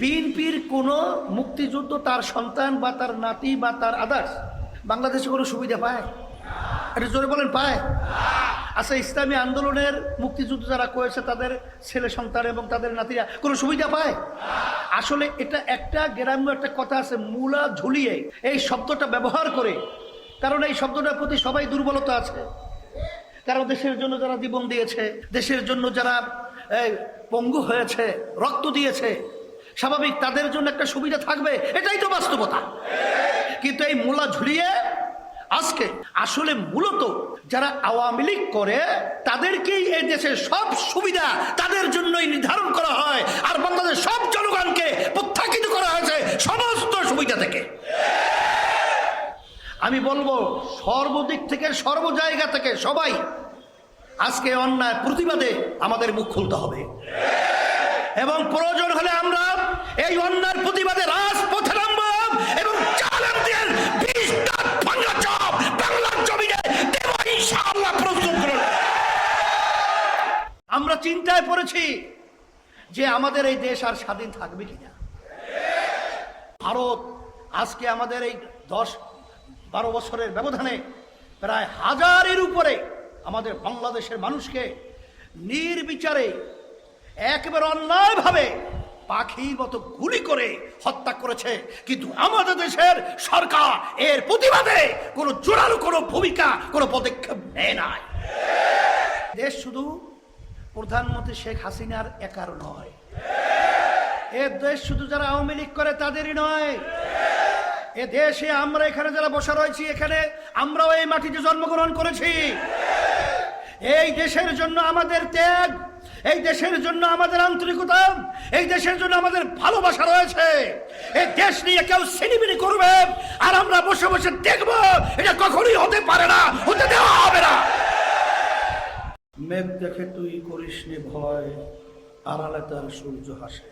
বিএনপির কোনো মুক্তিযুদ্ধ তার সন্তান বা তার নাতি বা তার আদার্স বাংলাদেশে কোনো সুবিধা পায়? এটা জোরে বলেন, পায়? আচ্ছা ইসলামী আন্দোলনের মুক্তিযুদ্ধ যারা করেছে, তাদের ছেলে সন্তান এবং তাদের নাতিরা কোনো সুবিধা পায়? আসলে এটা একটা গ্রাম্য একটা কথা আছে, মূলা ঝুলিয়ে এই শব্দটা ব্যবহার করে, কারণ এই শব্দটার প্রতি সবাই দুর্বলতা আছে। কারণ দেশের জন্য যারা জীবন দিয়েছে, দেশের জন্য যারা পঙ্গু হয়েছে, রক্ত দিয়েছে স্বাভাবিক, তাদের জন্য একটা সুবিধা থাকবে, এটাই তো বাস্তবতা। কিন্তু এই মূলা ঝুলিয়ে আজকে আসলে মূলত যারা আওয়ামী লীগ করে, তাদেরকেই এই দেশের সব সুবিধা তাদের জন্যই নির্ধারণ করা হয়, আর বাংলাদেশ সব জনগণকে প্রত্যাখিত করা হয়েছে সমস্ত সুবিধা থেকে। আমি বলব, সর্বদিক থেকে, সর্ব জায়গা থেকে সবাই আজকে অন্যায় প্রতিবাদে আমাদের মুখ খুলতে হবে। এবং প্রয়োজন হলে আমরা এই অন্যায়ের প্রতিবাদে রাজপথে নামব এবং আমরা চিন্তায় পড়েছি যে আমাদের এই দেশ আর স্বাধীন থাকবে কিনা। ভারত আজকে আমাদের এই দশ বারো বছরের ব্যবধানে প্রায় হাজারের উপরে আমাদের বাংলাদেশের মানুষকে নির্বিচারে একেবারে অন্যায়ভাবে পাখির মতো গুলি করে হত্যা করেছে। কিন্তু আমাদের দেশের সরকার এর প্রতিবাদে কোনো জোরালো কোনো ভূমিকা, কোনো পদক্ষেপ নেয় নাই। দেশ শুধু প্রধানমন্ত্রী শেখ হাসিনার একার নয়। এ দেশ শুধু যারা আওয়ামী লীগ করে তাদেরই নয়। এ দেশে আমরা এখানে যারা বসে রয়েছি, এখানে আমরাও এই মাটিতে জন্মগ্রহণ করেছি। এই দেশের জন্য আমাদের ত্যাগ এই দেশের জন্য আমাদের আন্তরিকতা, এই দেশের জন্য আমাদের ভালোবাসা রয়েছে। এই দেশ নিয়ে কেউ সিনিমিনি করবে, আর আমরা বসে বসে দেখব এটা কখনোই হতে পারে না, হতে দেওয়া হবে না। মেঘ দেখে তুই করিস নি ভয়, আড়ালে তার সূর্য হাসে।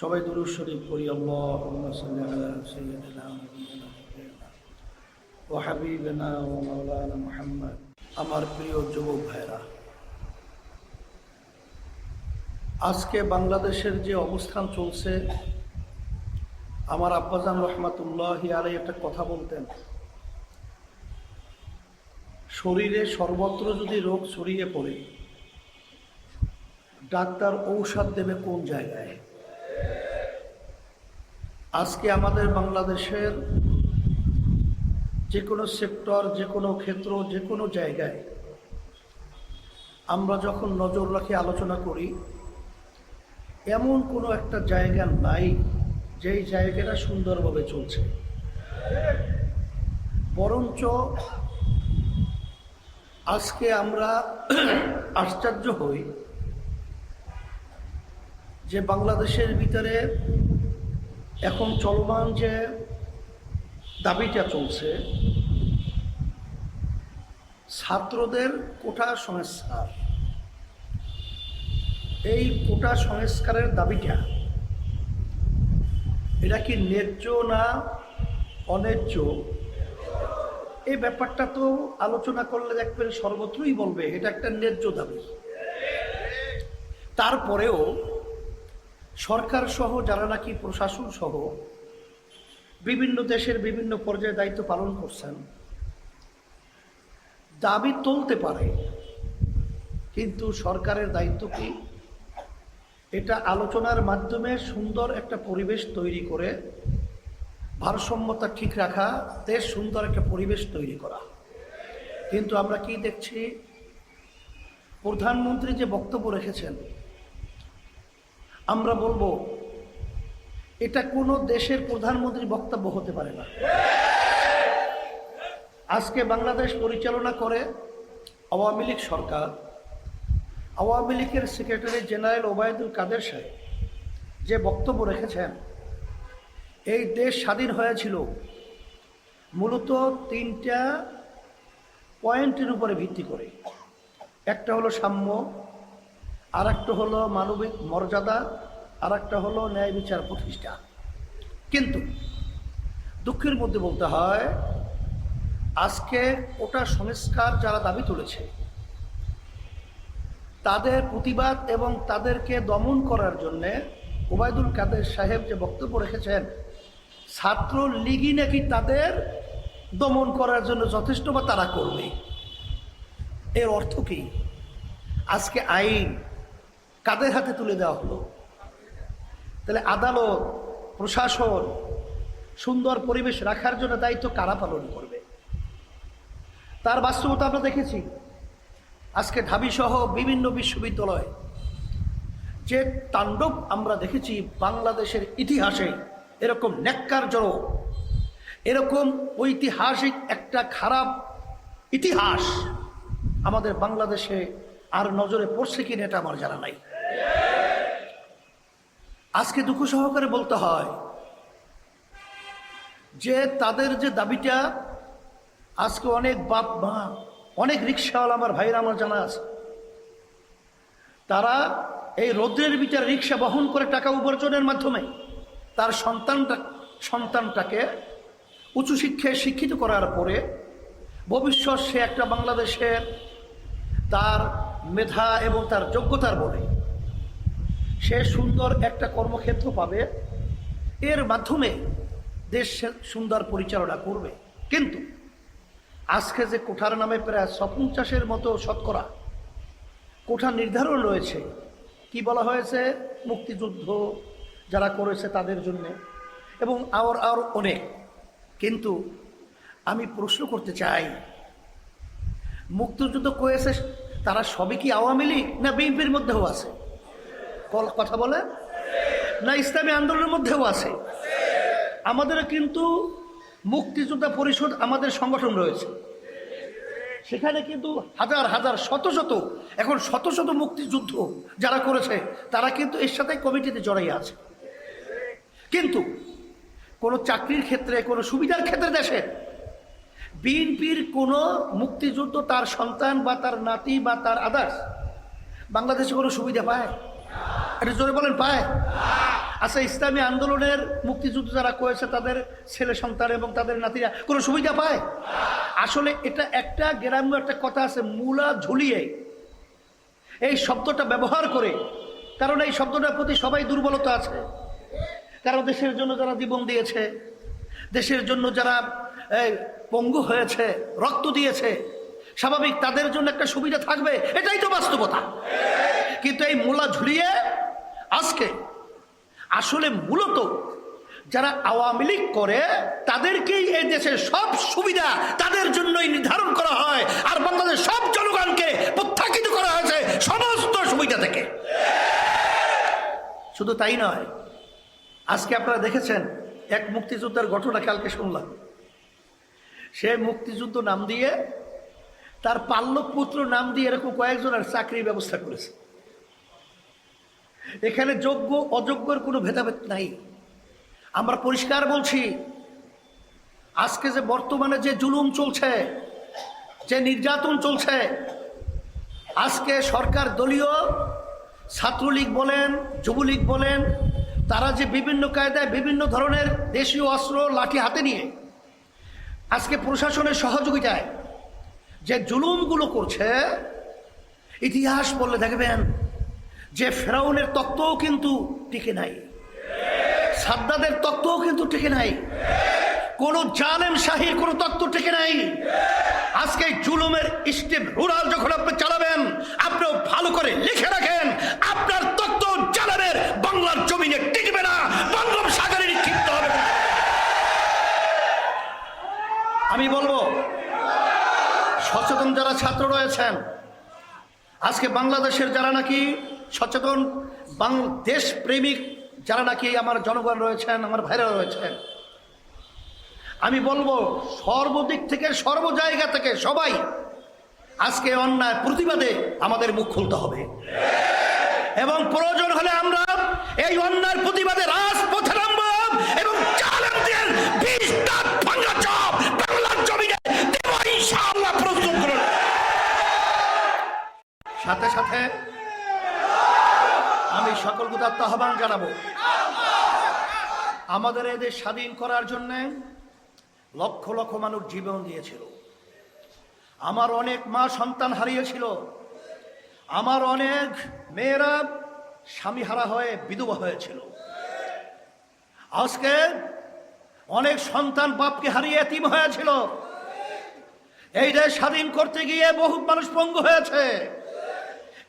সবাই দুরুদ শরীফ করি আল্লাহুম্মা সাল্লি আলা সাইয়্যিদিনা মুহাম্মাদিন ও আমার প্রিয় যুবক ভাইরা আজকে বাংলাদেশের যে অবস্থান চলছে, আমার আব্বাজান রহমাতুল্লাহ আলাই একটা কথা বলতেন। শরীরে সর্বত্র যদি রোগ ছড়িয়ে পড়ে, ডাক্তার ঔষধ দেবে কোন জায়গায়? আজকে আমাদের বাংলাদেশের যে কোনো সেক্টর যে কোনো ক্ষেত্র যে কোনো জায়গায় আমরা যখন নজর রাখি, আলোচনা করি এমন কোনো একটা জায়গা নাই যেই জায়গাটা সুন্দরভাবে চলছে। বরঞ্চ আজকে আমরা আশ্চর্য হই যে বাংলাদেশের ভিতরে এখন চলমান যে দাবিটা চলছে, ছাত্রদের কোটা সংস্কার। এই কোটা সংস্কারের দাবিটা, এটা কি ন্যায্য না অন্যায্য? এই ব্যাপারটা তো আলোচনা করলে দেখবেন সর্বত্রই বলবে, এটা একটা ন্যায্য দাবি। তারপরেও সরকার সহ যারা নাকি প্রশাসন সহ বিভিন্ন দেশের বিভিন্ন পর্যায়ে দায়িত্ব পালন করছেন, দাবি তুলতে পারে, কিন্তু সরকারের দায়িত্ব কি এটা আলোচনার মাধ্যমে সুন্দর একটা পরিবেশ তৈরি করে, ভারসাম্যতা ঠিক রাখা, দেশ সুন্দর একটা পরিবেশ তৈরি করা। কিন্তু আমরা কি দেখছি? প্রধানমন্ত্রী যে বক্তব্য রেখেছেন, আমরা বলব, এটা কোনো দেশের প্রধানমন্ত্রী বক্তব্য হতে পারে না। আজকে বাংলাদেশ পরিচালনা করে আওয়ামী লীগ সরকার। আওয়ামী লীগের সেক্রেটারি জেনারেল ওবায়দুল কাদের সাহেব যে বক্তব্য রেখেছেন, এই দেশ স্বাধীন হয়েছিল মূলত তিনটা পয়েন্টের উপরে ভিত্তি করে। একটা হলো সাম্য আর একটা হলো মানবিক মর্যাদা আর একটা হলো ন্যায় বিচার প্রতিষ্ঠা। কিন্তু দুঃখের মধ্যে বলতে হয়, আজকে ওটা সংস্কার যারা দাবি তুলেছে তাদের প্রতিবাদ এবং তাদেরকে দমন করার জন্যে ওবায়দুল কাদের সাহেব যে বক্তব্য রেখেছেন ছাত্র লীগই নাকি তাদের দমন করার জন্য যথেষ্ট বা তারা করবে? এর অর্থ কি? আজকে আইন কাদের হাতে তুলে দেওয়া হলো? তাহলে আদালত, প্রশাসন সুন্দর পরিবেশ রাখার জন্য দায়িত্ব কারা পালন করবে? তার বাস্তবতা আমরা দেখেছি। আজকে ঢাবিসহ বিভিন্ন বিশ্ববিদ্যালয় যে তাণ্ডব আমরা দেখেছি বাংলাদেশের ইতিহাসে, এরকম ন্যাক্কার জড়ো, এরকম ঐতিহাসিক একটা খারাপ ইতিহাস আমাদের বাংলাদেশে আর নজরে পড়ছে কিনা এটা আমার জানা নাই। আজকে দুঃখ সহকারে বলতে হয় যে তাদের যে দাবিটা, আজকে অনেক বাপ মা অনেক রিক্সাওয়ালা আমার ভাইরা আমার জানা আছে। তারা এই রৌদ্রের বিচার রিক্সা বহন করে টাকা উপার্জনের মাধ্যমে তার সন্তানটা সন্তানটাকে উঁচু শিক্ষায় শিক্ষিত করার পরে ভবিষ্যৎ সে একটা বাংলাদেশের তার মেধা এবং তার যোগ্যতার বলে সে সুন্দর একটা কর্মক্ষেত্র পাবে। এর মাধ্যমে দেশ সুন্দর পরিচালনা করবে। কিন্তু আজকে যে কোঠার নামে প্রায় ছপঞ্চাশের মতো শতকরা কোঠা নির্ধারণ রয়েছে, কি বলা হয়েছে? মুক্তিযুদ্ধ যারা করেছে তাদের জন্য এবং আর আর অনেক। কিন্তু আমি প্রশ্ন করতে চাই, মুক্তিযুদ্ধ করেছে তারা সবই কি আওয়ামী লীগ না বিএনপির মধ্যেও আছে? কথা বলে না ইসলামী আন্দোলনের মধ্যেও আছে। আমাদের কিন্তু মুক্তিযোদ্ধা পরিষদ আমাদের সংগঠন রয়েছে। সেখানে কিন্তু হাজার হাজার, শত শত, এখন শত শত মুক্তিযুদ্ধ যারা করেছে, তারা কিন্তু এর সাথে কমিটিতে জড়াই আছে। কিন্তু কোনো চাকরির ক্ষেত্রে, কোনো সুবিধার ক্ষেত্রে দেশে বিএনপির কোনো মুক্তিযুদ্ধ তার সন্তান বা তার নাতি বা তার আদার্স বাংলাদেশে কোনো সুবিধা পায়? এটা জোরে বলেন, পায়? আচ্ছা ইসলামী আন্দোলনের মুক্তিযুদ্ধ যারা করেছে, তাদের ছেলে সন্তান এবং তাদের নাতিরা, কোনো সুবিধা পায়? আসলে এটা একটা গ্রাম্য একটা কথা আছে, মূলা ঝুলিয়ে। এই শব্দটা ব্যবহার করে, কারণ এই শব্দটার প্রতি সবাই দুর্বলতা আছে। কারণ দেশের জন্য যারা জীবন দিয়েছে, দেশের জন্য যারা পঙ্গু হয়েছে, রক্ত দিয়েছে, স্বাভাবিক তাদের জন্য একটা সুবিধা থাকবে, এটাই তো বাস্তবতা। কিন্তু এই মূলা ঝুলিয়ে আজকে আসলে মূলত যারা আওয়ামী লীগ করে, তাদেরকেই এই দেশের সব সুবিধা তাদের জন্যই নির্ধারণ করা হয় আর বাংলাদেশ সব জনগণকে প্রত্যাখ্যিত করা হয়েছে সমস্ত সুবিধা থেকে। শুধু তাই নয়, আজকে আপনারা দেখেছেন এক মুক্তিযোদ্ধার ঘটনা কালকে শুনলাম। সে মুক্তিযুদ্ধ নাম দিয়ে তার পাল্লক পুত্র নাম দিয়ে এরকম কয়েকজনের চাকরির ব্যবস্থা করেছে। এখানে যোগ্য, অযোগ্যর কোনো ভেদাভেদ নাই। আমরা পরিষ্কার বলছি, আজকে যে বর্তমানে যে জুলুম চলছে, যে নির্যাতন চলছে, আজকে সরকার দলীয় ছাত্রলীগ বলেন, যুবলীগ বলেন, তারা যে বিভিন্ন কায়দায় বিভিন্ন ধরনের দেশীয় অস্ত্র লাঠি হাতে নিয়ে আজকে প্রশাসনের সহযোগিতায় যে জুলুমগুলো করছে, ইতিহাস বললে দেখবেন যে ফেরাউনের তত্ত্বও কিন্তু টিকে নাই। সাদ্দাদের তত্ত্বও কিন্তু টিকে নাই। কোন জালেম শাহীর কোন তত্ত্ব টিকে নাই। আজকে জুলুমের স্টেপ রুরাল যখন আপনি চালাবেন, আপনিও ভালো করে লিখে রাখেন, আপনার তত্ত্ব জালেমের বাংলার জমিনে টিকবে না বঙ্গোপ সাগরে নিক্ষিপ্ত হবে আমি বলব, সচেতন যারা ছাত্র রয়েছেন, আজকে বাংলাদেশের যারা নাকি সচেতন বাং দেশ প্রেমিক যারা নাকি আমার জনগণ রয়েছেন, আমার ভাইরা রয়েছেন। আমি বলব, সর্বদিক থেকে, সর্ব জায়গা থেকে সবাই আজকে অন্যায় প্রতিবাদে আমাদের মুখ খুলতে হবে। এবং প্রয়োজন হলে আমরা এই অন্যায়ের প্রতিবাদে রাজপথে নামব এবং চপ সাথে সাথে আমি সকল গুদাত্ত আহ্বান জানাব। আমাদের এদের স্বাধীন করার জন্যে লক্ষ লক্ষ মানুষ জীবন দিয়েছিল। আমার অনেক মা সন্তান হারিয়েছিল। আমার অনেক মেয়েরা স্বামী হারা হয়ে বিধবা হয়েছিল। আজকে অনেক সন্তান বাপকে হারিয়ে এতিম হয়েছিল। এই দেশ স্বাধীন করতে গিয়ে বহু মানুষ পঙ্গু হয়েছে।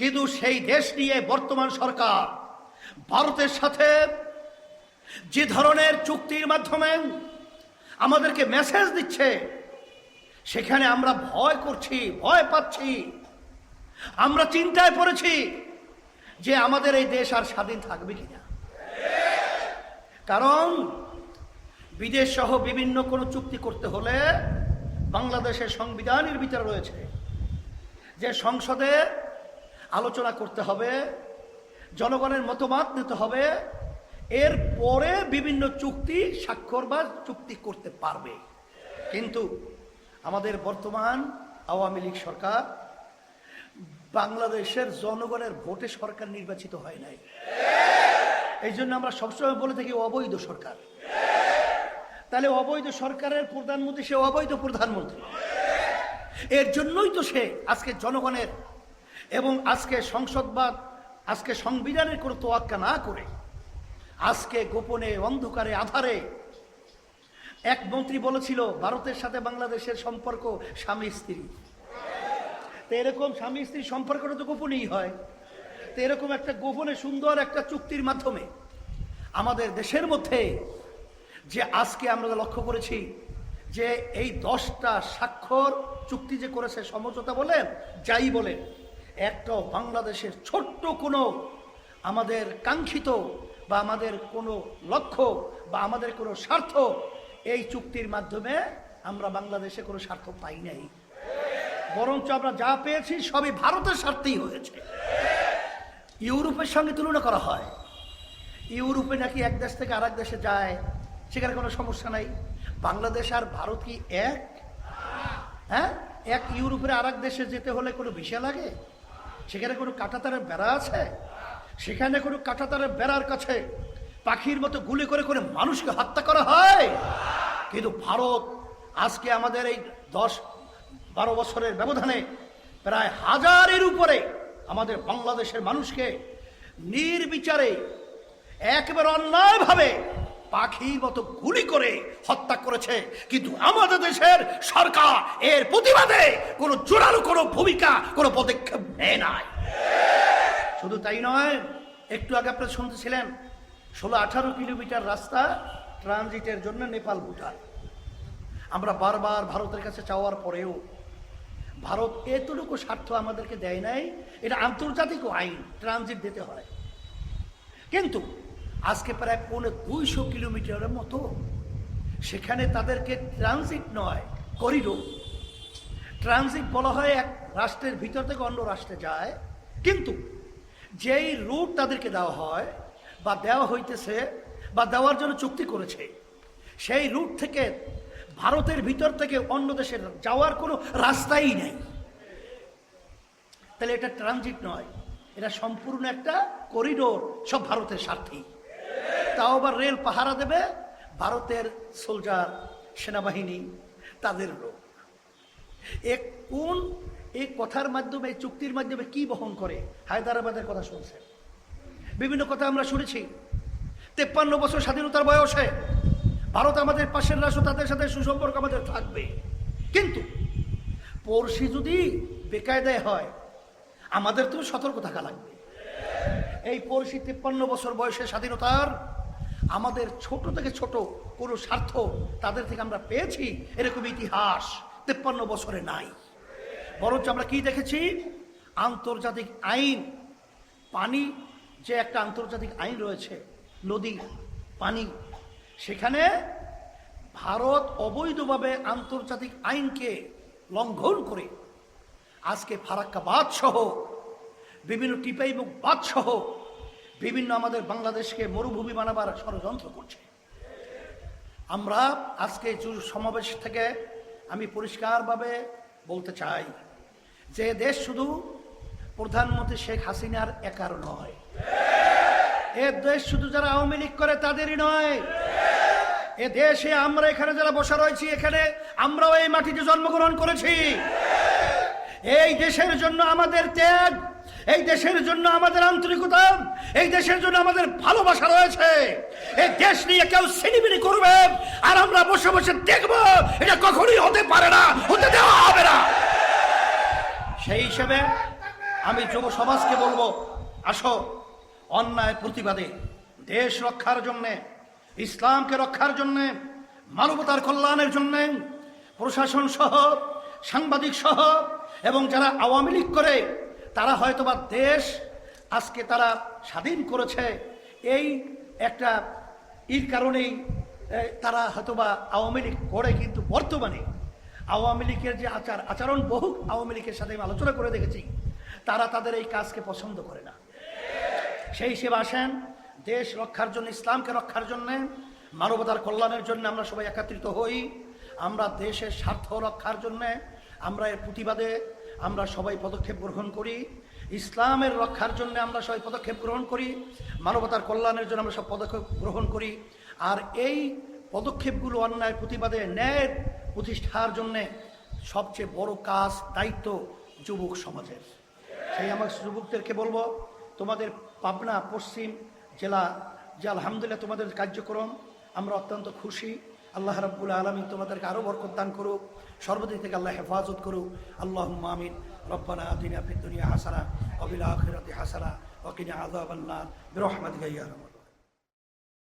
কিন্তু সেই দেশ নিয়ে বর্তমান সরকার, ভারতের সাথে যে ধরনের চুক্তির মাধ্যমে আমাদেরকে মেসেজ দিচ্ছে, সেখানে আমরা ভয় করছি, ভয় পাচ্ছি। আমরা চিন্তায় পড়েছি যে আমাদের এই দেশ আর স্বাধীন থাকবে কিনা। কারণ বিদেশ সহ বিভিন্ন কোনো চুক্তি করতে হলে বাংলাদেশের সংবিধানের ভিতরে রয়েছে যে সংসদে আলোচনা করতে হবে, জনগণের মতামত নিতে হবে, এর পরে বিভিন্ন চুক্তি স্বাক্ষর বা চুক্তি করতে পারবে। কিন্তু আমাদের বর্তমান আওয়ামী লীগ সরকার বাংলাদেশের জনগণের ভোটে সরকার নির্বাচিত হয় নাই। এই জন্য আমরা সবসময় বলে থাকি অবৈধ সরকার। তাহলে অবৈধ সরকারের প্রধানমন্ত্রী সে অবৈধ প্রধানমন্ত্রী। এর জন্যই তো সে আজকে জনগণের এবং আজকে সংসদবাদ, আজকে সংবিধানের কোনো তোয়াক্কা না করে, আজকে গোপনে অন্ধকারে আধারে এক মন্ত্রী বলেছিল, ভারতের সাথে বাংলাদেশের সম্পর্ক স্বামী স্ত্রী। তো এরকম স্বামী স্ত্রী সম্পর্কটা তো গোপনেই হয়। তো এরকম একটা গোপনে সুন্দর একটা চুক্তির মাধ্যমে আমাদের দেশের মধ্যে যে আজকে আমরা লক্ষ্য করেছি যে এই দশটা স্বাক্ষর চুক্তি যে করেছে সমঝোতা বলেন, যাই বলেন একটাও বাংলাদেশের ছোট্ট কোনো আমাদের কাঙ্ক্ষিত বা আমাদের কোনো লক্ষ্য বা আমাদের কোনো স্বার্থ এই চুক্তির মাধ্যমে আমরা বাংলাদেশে কোনো স্বার্থ পাই নাই। বরঞ্চ আমরা যা পেয়েছি সবই ভারতের স্বার্থেই হয়েছে। ইউরোপের সঙ্গে তুলনা করা হয়। ইউরোপে নাকি এক দেশ থেকে আরেক দেশে যায়, সেখানে কোনো সমস্যা নাই। বাংলাদেশ আর ভারত কি এক? হ্যাঁ? এক ইউরোপের আরেক দেশে যেতে হলে কোনো ভিসা লাগে? সেখানে কোনো কাঁটাতারের বেড়া আছে? সেখানে কোনো কাঁটাতারের বেড়ার কাছে পাখির মতো গুলি করে করে মানুষকে হত্যা করা হয়? কিন্তু ভারত আজকে আমাদের এই দশ বারো বছরের ব্যবধানে প্রায় হাজারের উপরে আমাদের বাংলাদেশের মানুষকে নির্বিচারে, একেবারে অন্যায়ভাবে পাখির মতো গুলি করে হত্যা করেছে। কিন্তু আমাদের দেশের সরকার এর প্রতিবাদে কোনো জোরালো কোনো ভূমিকা, কোনো পদক্ষেপ নেয় নাই। শুধু তাই নয়, একটু আগে আপনারা শুনতেছিলেন, ষোলো আঠারো কিলোমিটার রাস্তা ট্রানজিটের জন্য নেপাল ভুটান। আমরা বারবার ভারতের কাছে চাওয়ার পরেও ভারত এতটুকু স্বার্থ আমাদেরকে দেয় নাই, এটা আন্তর্জাতিক আইন, ট্রানজিট দিতে হয়। কিন্তু আজকে প্রায় পৌনে দুইশো কিলোমিটারের মতো। সেখানে তাদেরকে ট্রানজিট নয় করিডোর ট্রানজিট বলা হয় এক রাষ্ট্রের ভিতর থেকে অন্য রাষ্ট্রে যায়। কিন্তু যেই রুট তাদেরকে দেওয়া হয় বা দেওয়া হইতেছে বা দেওয়ার জন্য চুক্তি করেছে, সেই রুট থেকে ভারতের ভিতর থেকে অন্য দেশে যাওয়ার কোনো রাস্তাই নেই। তাহলে এটা ট্রানজিট নয়, এটা সম্পূর্ণ একটা করিডোর সব ভারতের স্বার্থেই। তাও আবার রেল পাহারা দেবে, ভারতের সোলজার সেনাবাহিনী, তাদের লোক। এ কোন এই কথার মাধ্যমে চুক্তির মাধ্যমে কি বহন করে? হায়দ্রাবাদের কথা শুনছেন বিভিন্ন কথা আমরা শুনেছি। তেপ্পান্ন বছর স্বাধীনতার বয়সে ভারত আমাদের পাশের রাষ্ট্র, তাদের সাথে সুসম্পর্ক আমাদের থাকবে। কিন্তু পড়শি যদি বেকায়দায় হয়, আমাদের তো সতর্ক থাকা লাগবে। এই পড়শি তেপ্পান্ন বছর বয়সে স্বাধীনতার আমাদের ছোট থেকে ছোট কোনো স্বার্থ তাদের থেকে আমরা পেয়েছি? এরকম ইতিহাস তেপ্পান্ন বছরে নাই। বরঞ্চ আমরা কি দেখেছি? আন্তর্জাতিক আইন। পানি, যে একটা আন্তর্জাতিক আইন রয়েছে নদী পানি, সেখানে ভারত অবৈধভাবে আন্তর্জাতিক আইনকে লঙ্ঘন করে আজকে ফারাক্কা বাদ সহ বিভিন্ন টিপাই এবং বাদ সহ বিভিন্ন আমাদের বাংলাদেশকে মরুভূমি বানাবার ষড়যন্ত্র করছে। আমরা আজকে সমাবেশ থেকে আমি পরিষ্কারভাবে বলতে চাই যে দেশ শুধু প্রধানমন্ত্রী শেখ হাসিনার একার নয়। এ দেশ শুধু যারা আওয়ামী লীগ করে তাদেরই নয়। এ দেশে আমরা এখানে যারা বসা রয়েছি, এখানে আমরাও এই মাটিতে জন্মগ্রহণ করেছি। এই দেশের জন্য আমাদের ত্যাগ এই দেশের জন্য আমাদের আন্তরিকতা, এই দেশের জন্য আমাদের ভালোবাসা রয়েছে। এই দেশ নিয়ে কেউ সিনিবিনি করবে আর আমরা বসে বসে দেখব, এটা কখনোই হতে পারে না, হতে দেওয়া হবে না। সেই হিসেবে আমি যুব সমাজকে বলব, আসো, অন্যায় প্রতিবাদে দেশ রক্ষার জন্যে, ইসলামকে রক্ষার জন্যে, মানবতার কল্যাণের জন্যে, প্রশাসন সহ, সাংবাদিক সহ, এবং যারা আওয়ামী লীগ করে তারা হয়তোবা দেশ আজকে তারা স্বাধীন করেছে। এই একটা এর কারণেই তারা হয়তোবা আওয়ামী লীগ করে, কিন্তু বর্তমানে আওয়ামী লীগের যে আচার, আচরণ বহু আওয়ামী লীগের সাথে আমি আলোচনা করে দেখেছি, তারা তাদের এই কাজকে পছন্দ করে না। সেই হিসেবে আসেন, দেশ রক্ষার জন্য, ইসলামকে রক্ষার জন্যে, মানবতার কল্যাণের জন্য আমরা সবাই একত্রিত হই। আমরা দেশের স্বার্থ রক্ষার জন্যে, আমরা এর প্রতিবাদে আমরা সবাই পদক্ষেপ গ্রহণ করি। ইসলামের রক্ষার জন্য আমরা সবাই পদক্ষেপ গ্রহণ করি। মানবতার কল্যাণের জন্য আমরা সব পদক্ষেপ গ্রহণ করি। আর এই পদক্ষেপগুলো অন্যায় প্রতিবাদে ন্যায়ের প্রতিষ্ঠার জন্যে সবচেয়ে বড় কাজ, দায়িত্ব যুবক সমাজের। সেই আমার যুবকদেরকে বলব, তোমাদের পাবনা, পশ্চিম জেলা, যে আলহামদুলিল্লাহ তোমাদের কার্যক্রম, আমরা অত্যন্ত খুশি। আল্লাহ রাব্বুল আলমিন তোমাদেরকে আরও বরকত দান করুক, সর্বদিক থেকে আল্লাহ হেফাজত করুক। আল্লাহ মামিন রব্বানা আদিনা ফিদ দুনিয়া হাসানা অবিল আখিরাতি হাসানা ওকিনা আযাবান্নার। বিরহমাতিকা ইয়া